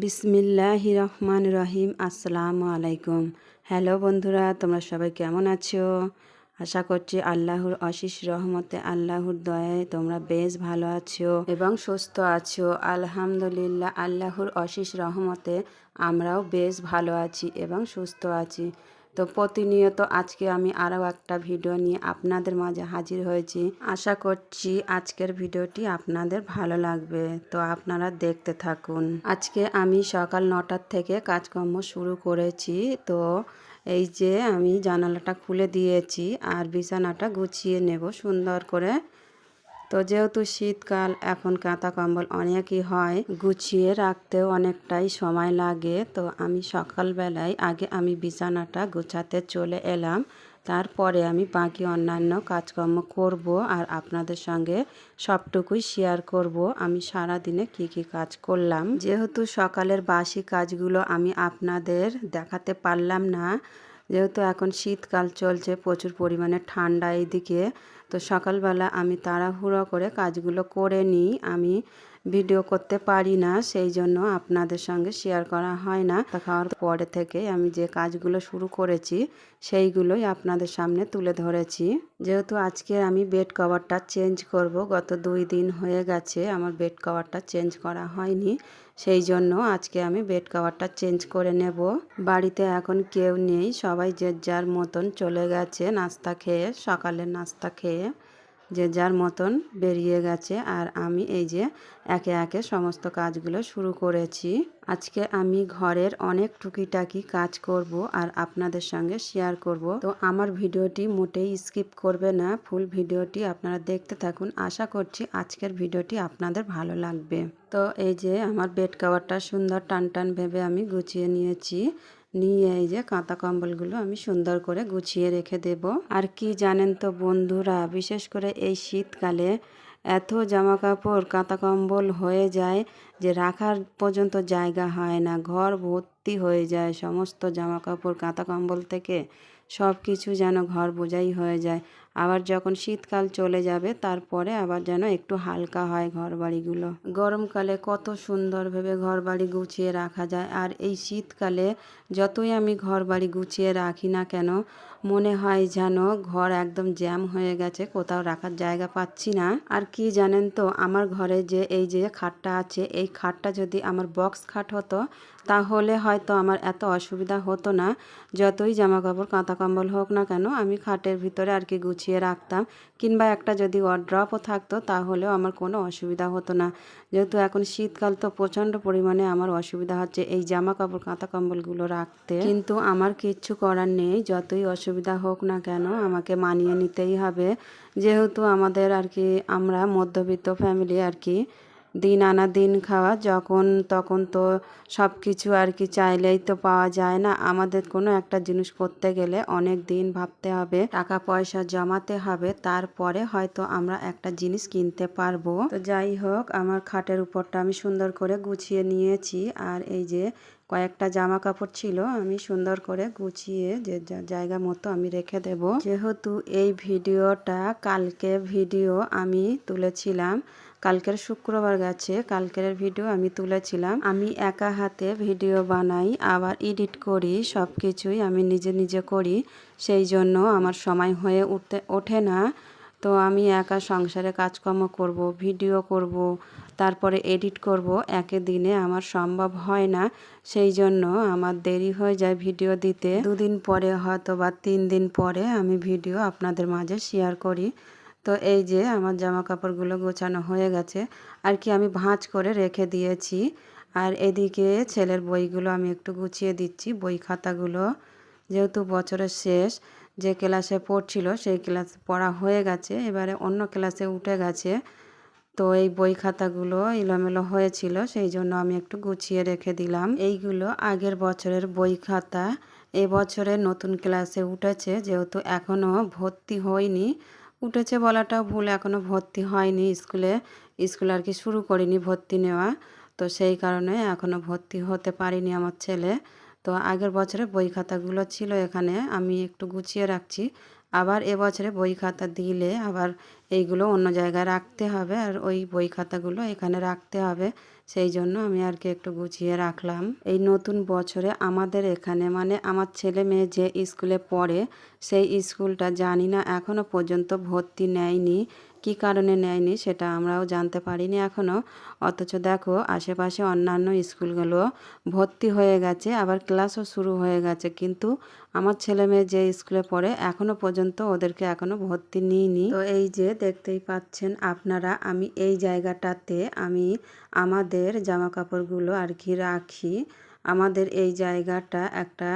বিসমিল্লাহ রহমান রহিম আসসালামু আলাইকুম। হ্যালো বন্ধুরা, তোমরা সবাই কেমন আছো? আশা করছি আল্লাহর অশিস রহমতে, আল্লাহর দয়ায় তোমরা বেশ ভালো আছো এবং সুস্থ আছো। আলহামদুলিল্লাহ, আল্লাহর অশিস রহমতে আমরাও বেশ ভালো আছি এবং সুস্থ আছি। তো প্রতিনিয়ত আজকে আমি আরও একটা ভিডিও নিয়ে আপনাদের মাঝে হাজির হয়েছি। আশা করছি আজকের ভিডিওটি আপনাদের ভালো লাগবে। তো আপনারা দেখতে থাকুন। আজকে আমি সকাল নটার থেকে কাজকর্ম শুরু করেছি। তো এই যে আমি জানালাটা খুলে দিয়েছি আর বিছানাটা গুছিয়ে নেব সুন্দর করে। তো যেহেতু শীতকাল, এখন কাঁথা কম্বল অনেকই হয়, গুছিয়ে রাখতেও অনেকটাই সময় লাগে। তো আমি সকালবেলায় আগে আমি বিছানাটা গুছাতে চলে এলাম। তারপরে আমি বাকি অন্যান্য কাজকর্ম করব আর আপনাদের সঙ্গে সবটুকুই শেয়ার করব। আমি সারা দিনে কি কি কাজ করলাম। যেহেতু সকালের বাসি কাজগুলো আমি আপনাদের দেখাতে পারলাম না যেহেতু এখন শীতকাল চলছে, প্রচুর পরিমাণে ঠান্ডা এইদিকে। তো সকালবেলা আমি তাড়াহুড়ো করে কাজগুলো করে নিই। আমি ভিডিও করতে পারি না, সেই জন্য আপনাদের সঙ্গে শেয়ার করা হয় না। খাওয়ার পরে থেকে আমি যে কাজগুলো শুরু করেছি, সেইগুলোই আপনাদের সামনে তুলে ধরেছি। যেহেতু আজকে আমি বেড কভারটা চেঞ্জ করব, গত দুই দিন হয়ে গেছে আমার বেড কভারটা চেঞ্জ করা হয়নি, সেই জন্য আজকে আমি বেড কভারটা চেঞ্জ করে নেব। বাড়িতে এখন কেউ নেই, সবাই যে যার মতন চলে গেছে, নাস্তা খেয়ে, সকালের নাস্তা খেয়ে। যে যার মতন বেরিয়ে গেছে আর আমি এই যে একে একে সমস্ত কাজগুলো শুরু করেছি। আজকে আমি ঘরের অনেক টুকিটাকি কাজ করব আর আপনাদের সঙ্গে শেয়ার করব। তো আমার ভিডিওটি মোটেই স্কিপ করবে না ফুল ভিডিওটি আপনারা দেখতে থাকুন। আশা করছি আজকের ভিডিওটি আপনাদের ভালো লাগবে। তো এই যে আমার বেড কাভারটা সুন্দর টান টান ভেবে আমি গুছিয়ে নিয়েছি। নিয়ে এই যে কাঁথা কম্বলগুলো আমি সুন্দর করে গুছিয়ে রেখে দেব। আর কি জানেন তো বন্ধুরা, বিশেষ করে এই শীতকালে এত জামা কাপড় কাঁথা কম্বল হয়ে যায় যে রাখার পর্যন্ত জায়গা হয় না, ঘর ভর্তি হয়ে যায়, সমস্ত জামা কাপড় কাঁথা কম্বল থেকে সব কিছু যেন ঘর বোঝাই হয়ে যায়। আবার যখন শীতকাল চলে যাবে, তারপরে আবার যেন একটু হালকা হয় ঘর বাড়িগুলো গরমকালে কত সুন্দরভাবে ঘর বাড়ি গুছিয়ে রাখা যায়। আর এই শীতকালে যতই আমি ঘর বাড়ি গুছিয়ে রাখি না কেন মনে হয় যেন ঘর একদম জ্যাম হয়ে গেছে, কোথাও রাখার জায়গা পাচ্ছি না। আর কি জানেন তো, আমার ঘরে যে এই যে খাটটা আছে, এই খাটটা যদি আমার বক্স খাট হতো, তাহলে হয়তো আমার এত অসুবিধা হতো না। যতই জামা কাপড় কাঁথা কম্বল হোক না কেন, আমি খাটের ভিতরে আর কি গুছিয়ে রাখতাম। কিংবা একটা যদি ওয়ার্ড্রপও থাকতো, তাহলেও আমার কোনো অসুবিধা হতো না। যেহেতু এখন শীতকাল, তো প্রচণ্ড পরিমাণে আমার অসুবিধা হচ্ছে এই জামা কাপড় কাঁথা কম্বলগুলো রাখতে। কিন্তু আমার কিচ্ছু করার নেই, যতই অসুবিধা হোক না কেন, আমাকে মানিয়ে নিতেই হবে। যেহেতু আমাদের আর কি, আমরা মধ্যবিত্ত ফ্যামিলি আর কি দিন আনা দিন খাওয়া, যখন তখন তো সব কিছু আর কি চাইলেই তো পাওয়া যায় না। আমাদের কোনো একটা জিনিস করতে গেলে অনেক দিন ভাবতে হবে, টাকা পয়সা জমাতে হবে, তারপরে হয়তো আমরা একটা জিনিস কিনতে পারব। তো যাই হোক, আমার খাটের উপরটা আমি সুন্দর করে গুছিয়ে নিয়েছি। আর এই যে কয়েকটা জামা কাপড় ছিল, আমি সুন্দর করে গুছিয়ে যে জায়গা মতো আমি রেখে দেব। যেহেতু এই ভিডিওটা, কালকে ভিডিও আমি তুলেছিলাম কালকের শুক্রবার গেছে, কালকের ভিডিও আমি তুলেছিলাম। আমি একা হাতে ভিডিও বানাই, আবার এডিট করি সব কিছুই আমি নিজে নিজে করি। সেই জন্য আমার সময় হয়ে উঠতে, ওঠে না। তো আমি একা সংসারে কাজকর্ম করব ভিডিও করব, তারপরে এডিট করব। একে দিনে আমার সম্ভব হয় না। সেই জন্য আমার দেরি হয়ে যায় ভিডিও দিতে। দুদিন পরে হয়তো বা তিন দিন পরে আমি ভিডিও আপনাদের মাঝে শেয়ার করি। তো এই যে আমার জামা কাপড়গুলো গোছানো হয়ে গেছে, আর কি আমি ভাঁজ করে রেখে দিয়েছি। আর এদিকে ছেলের বইগুলো আমি একটু গুছিয়ে দিচ্ছি, বই খাতাগুলো। যেহেতু বছরের শেষ, যে ক্লাসে পড়ছিল সেই ক্লাস পড়া হয়ে গেছে, এবারে অন্য ক্লাসে উঠে গেছে। তো এই বই খাতাগুলো এলোমেলো হয়েছিল, সেই জন্য আমি একটু গুছিয়ে রেখে দিলাম। এইগুলো আগের বছরের বই খাতা এবছরে নতুন ক্লাসে উঠেছে, যেহেতু এখনও ভর্তি হয়নি উঠেছে বলাটাও ভুল এখনও ভর্তি হয়নি স্কুলে। স্কুল আর কি শুরু করিনি, ভর্তি নেওয়া। তো সেই কারণে এখনও ভর্তি হতে পারিনি আমার ছেলে। তো আগের বছরে বই খাতাগুলো ছিল এখানে, আমি একটু গুছিয়ে রাখছি। আবার এবছরে বই খাতা দিলে আবার এইগুলো অন্য জায়গায় রাখতে হবে আর ওই বই খাতাগুলো এখানে রাখতে হবে। সেই জন্য আমি আর কি একটু গুছিয়ে রাখলাম। এই নতুন বছরে আমাদের এখানে মানে আমার ছেলে মেয়ে যে স্কুলে পড়ে, সেই স্কুলটা জানি না এখনও পর্যন্ত ভর্তি নেয়নি। কী কারণে নেয়নি সেটা আমরাও জানতে পারিনি এখনও অথচ দেখো, আশেপাশে অন্যান্য স্কুলগুলো ভর্তি হয়ে গেছে, আবার ক্লাসও শুরু হয়ে গেছে। কিন্তু আমার ছেলে মেয়ে যে স্কুলে পড়ে এখনও পর্যন্ত ওদেরকে এখনও ভর্তি নিইনি। তো এই যে দেখতেই পাচ্ছেন আপনারা, আমি এই জায়গাটাতে আমি আমাদের জামা কাপড়গুলো আর কি রাখি। আমাদের এই জায়গাটা একটা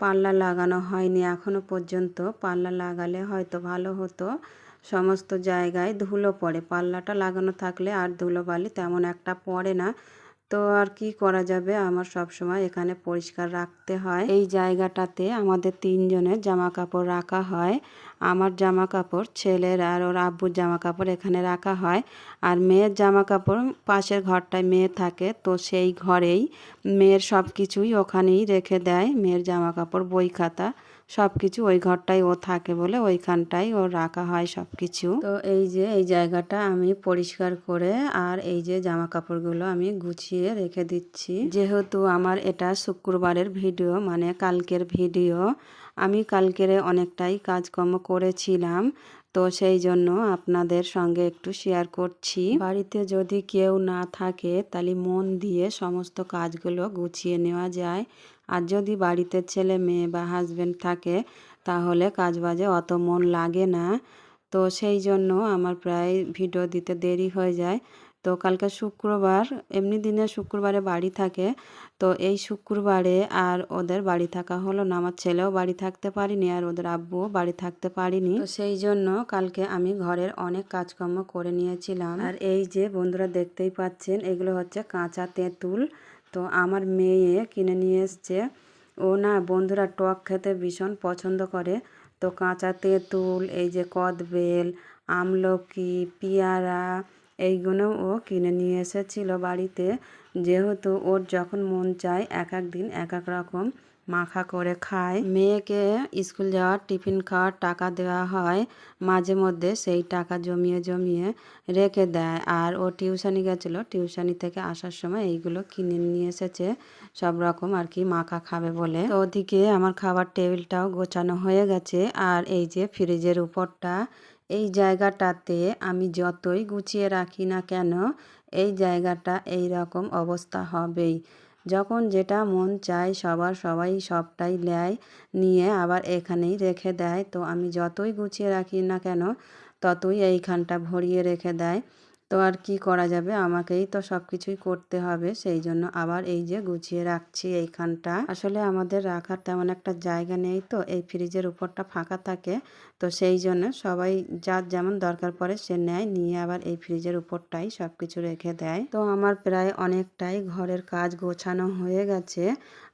পাল্লা লাগানো হয়নি এখনও পর্যন্ত। পাল্লা লাগালে হয়তো ভালো হতো। সমস্ত জায়গায় ধুলো পড়ে। পাল্লাটা লাগানো থাকলে আর ধুলো বালি তেমন একটা পড়ে না। তো আর কি করা যাবে? আমার সব সময় এখানে পরিষ্কার রাখতে হয়। এই জায়গাটাতে আমাদের তিনজনের জামা কাপড় রাখা হয়। আমার জামা কাপড় ছেলের আর ওর আব্বুর জামা কাপড় এখানে রাখা হয়। আর মেয়ের জামা কাপড় পাশের ঘরটায় মেয়ে থাকে, তো সেই ঘরেই মেয়ের সব কিছুই ওখানেই রেখে দেয়। মেয়ের জামা কাপড় বই খাতা সব কিছু ওই ঘরটাই ও থাকে বলে ওইখানটাই ও রাখা হয় সব কিছু তো এই যে, এই জায়গাটা আমি পরিষ্কার করে আর এই যে জামা কাপড়গুলো আমি গুছিয়ে রেখে দিচ্ছি। যেহেতু আমার এটা শুক্রবারের ভিডিও মানে কালকের ভিডিও, আমি কালকের অনেকটাই কাজকর্ম করেছিলাম। তো সেই জন্য আপনাদের সঙ্গে একটু শেয়ার করছি। বাড়িতে যদি কেউ না থাকে, তাহলে মন দিয়ে সমস্ত কাজগুলো গুছিয়ে নেওয়া যায়। আর যদি বাড়িতে ছেলে মেয়ে বা হাজব্যান্ড থাকে, তাহলে কাজ বাজে অত মন লাগে না। তো সেই জন্য আমার প্রায় ভিডিও দিতে দেরি হয়ে যায়। তো কালকে শুক্রবার, এমনি দিনে শুক্রবারে বাড়ি থাকে। তো এই শুক্রবারে আর ওদের বাড়ি থাকা হলো না। আমার ছেলেও বাড়ি থাকতে পারিনি আর ওদের আব্বুও বাড়ি থাকতে পারিনি। তো সেই জন্য কালকে আমি ঘরের অনেক কাজকর্ম করে নিয়েছিলাম। আর এই যে বন্ধুরা দেখতেই পাচ্ছেন, এগুলো হচ্ছে কাঁচা তেঁতুল। তো আমার মেয়ে কিনে নিয়ে এসছে। ও না বন্ধুরা টক খেতে ভীষণ পছন্দ করে। তো কাঁচা তেঁতুল, এই যে কদবেল, আমলকি, পিয়ারা, এইগুলো ও কিনে নিয়ে এসেছিল বাড়িতে। যেহেতু ওর যখন মন চায় এক এক দিন এক এক রকম মাখা করে খায়। মেয়েকে স্কুল যাওয়ার টিফিন খাওয়ার টাকা দেওয়া হয়। মাঝে মধ্যে সেই টাকা জমিয়ে জমিয়ে রেখে দেয়। আর ও টিউশানি গেছিল। টিউশানি থেকে আসার সময় এইগুলো কিনে নিয়ে এসেছে। সব রকম আর কি মাখা খাবে বলে। তো ওদিকে আমার খাবার টেবিলটাও গোছানো হয়ে গেছে। আর এই যে ফ্রিজের উপরটা, এই জায়গাটাতে আমি যতই গুছিয়ে রাখি না কেন, এই জায়গাটা এই রকম অবস্থা হবেই। যখন যেটা মন চায় সবার সবাই সবটাই নেয়, নিয়ে আবার এখানেই রেখে দেয়। তো আমি যতই গুছিয়ে রাখি না কেন, ততই এইখানটা ভরিয়ে রেখে দেয়। তো আর কি করা যাবে? আমাকেই তো সব কিছুই করতে হবে। সেই জন্য আবার এই যে গুছিয়ে রাখছি এইখানটা। আসলে আমাদের রাখার তেমন একটা জায়গা নেই তো, এই ফ্রিজের উপরটা ফাঁকা থাকে। তো সেই জন্য সবাই যার যেমন দরকার পড়ে সে নেয়, নিয়ে আবার এই ফ্রিজের উপরটাই সব কিছু রেখে দেয়। তো আমার প্রায় অনেকটাই ঘরের কাজ গোছানো হয়ে গেছে।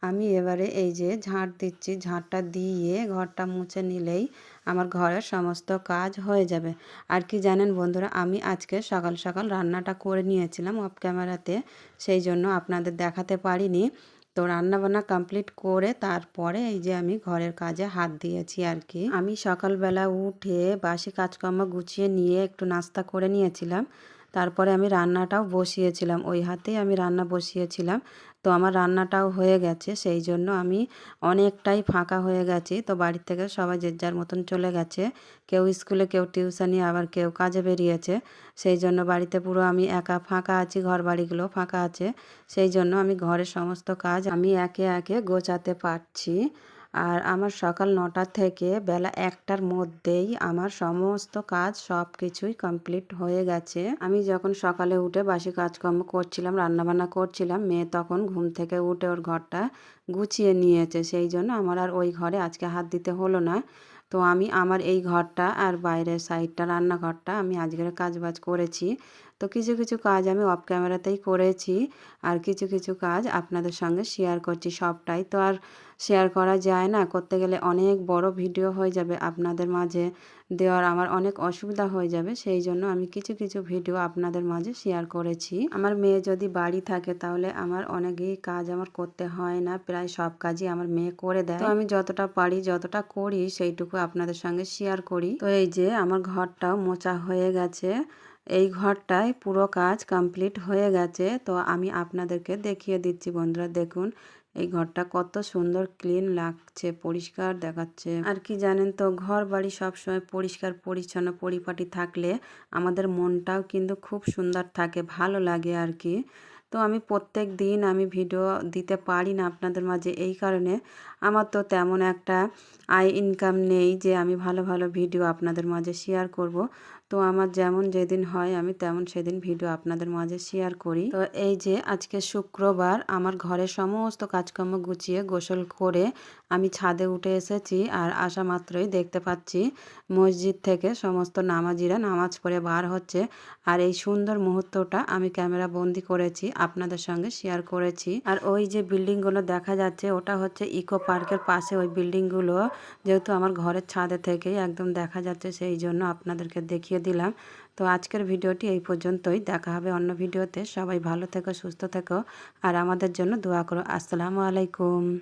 আমি এবারে এই যে ঝাঁট দিচ্ছি, ঝাঁটটা দিয়ে ঘরটা মুছে নিলেই আমার ঘরের সমস্ত কাজ হয়ে যাবে। আর কি জানেন বন্ধুরা, আমি আজকে সকাল সকাল রান্নাটা করে নিয়েছিলাম অফ ক্যামেরাতে সেই জন্য আপনাদের দেখাতে পারিনি। তো রান্নাবান্না কমপ্লিট করে তারপরে এই যে আমি ঘরের কাজে হাত দিয়েছি আর কি। আমি সকালবেলা উঠে বাসি কাজকর্ম গুছিয়ে নিয়ে একটু নাস্তা করে নিয়েছিলাম। তারপরে আমি রান্নাটাও বসিয়েছিলাম, ওই হাতেই আমি রান্না বসিয়েছিলাম। তো আমার রান্নাটাও হয়ে গেছে, সেই জন্য আমি অনেকটাই ফাঁকা হয়ে গেছি। তো বাড়ির থেকে সবাই যে যার মতন চলে গেছে, কেউ স্কুলে, কেউ টিউশানি, আবার কেউ কাজে বেরিয়েছে, সেই জন্য বাড়িতে পুরো আমি একা ফাঁকা আছি ঘর বাড়িগুলো ফাঁকা আছে। সেই জন্য আমি ঘরের সমস্ত কাজ আমি একে একে গোছাতে পারছি। আর আমার সকাল নটা থেকে বেলা একটার মধ্যেই আমার সমস্ত কাজ সব কিছুই কমপ্লিট হয়ে গেছে। আমি যখন সকালে উঠে বাসি কাজকর্ম করছিলাম, রান্নাবান্না করছিলাম, মেয়ে তখন ঘুম থেকে উঠে ওর ঘরটা গুছিয়ে নিয়েছে। সেই জন্য আমার আর ওই ঘরে আজকে হাত দিতে হলো না। তো আমি আমার এই ঘরটা আর বাইরের সাইডটা, রান্নাঘরটা আমি আজকের কাজ বাজ করেছি। তো তো কিছু কিছু কাজ আমি অফ ক্যামেরাতেই করেছি আর কিছু কিছু কাজ আপনাদের সঙ্গে শেয়ার করছি সবটাই। তো আর শেয়ার করা যায় না, করতে গেলে অনেক বড় ভিডিও হয়ে যাবে আপনাদের মাঝে। দেওয়ার আমার অনেক অসুবিধা হয়ে যাবে, সেই জন্য আমি কিছু কিছু ভিডিও আপনাদের মাঝে শেয়ার করেছি। আমার মেয়ে যদি বাড়ি থাকে তাহলে আমার অনেকই কাজ আমার করতে হয় না, প্রায় সব কাজই আমার মেয়ে করে দেয়। তো আমি যতটা পারি, যতটা করি, সেইটুকু আপনাদের সঙ্গে শেয়ার করি। তো এই যে, আমার ঘরটাও মোচা হয়ে গেছে। এই ঘরটায় পুরো কাজ কমপ্লিট হয়ে গেছে। তো আমি আপনাদেরকে দেখিয়ে দিচ্ছি বন্ধুরা, দেখুন এই ঘরটা কত সুন্দর ক্লিন লাগছে, পরিষ্কার দেখাচ্ছে। আর কি জানেন তো ঘর বাড়ি সবসময় পরিষ্কার, পরিচ্ছন্ন, পরিপাটি থাকলে আমাদের মনটাও কিন্তু খুব সুন্দর থাকে, ভালো লাগে আর কি। তো আমি প্রত্যেক দিন আমি ভিডিও দিতে পারি না আপনাদের মাঝে এই কারণে। আমার তো তেমন একটা আয় ইনকাম নেই যে আমি ভালো ভালো ভিডিও আপনাদের মাঝে শেয়ার করব। তো আমার যেমন যেদিন হয় আমি তেমন সেদিন ভিডিও আপনাদের মাঝে শেয়ার করি। তো এই যে আজকে শুক্রবার, আমার ঘরে সমস্ত কাজকর্ম গুছিয়ে গোসল করে আমি ছাদে উঠে এসেছি আর আসা মাত্রই দেখতে পাচ্ছি মসজিদ থেকে সমস্ত নামাজিরা নামাজ পড়ে বার হচ্ছে। আর এই সুন্দর মুহূর্তটা আমি ক্যামেরা বন্দি করেছি, আপনাদের সঙ্গে শেয়ার করেছি। আর ওই যে বিল্ডিংগুলো দেখা যাচ্ছে, ওটা হচ্ছে ইকো পার্কের পাশে ওই বিল্ডিংগুলো। যেহেতু আমার ঘরের ছাদে থেকেই একদম দেখা যাচ্ছে, সেই জন্য আপনাদেরকে দেখিয়ে দিলাম। তো আজকের ভিডিওটি এই পর্যন্তই। দেখা হবে অন্য ভিডিওতে। সবাই ভালো থেকো, সুস্থ থেকো। আর আমাদের জন্য দোয়া করো। আসসালামু আলাইকুম।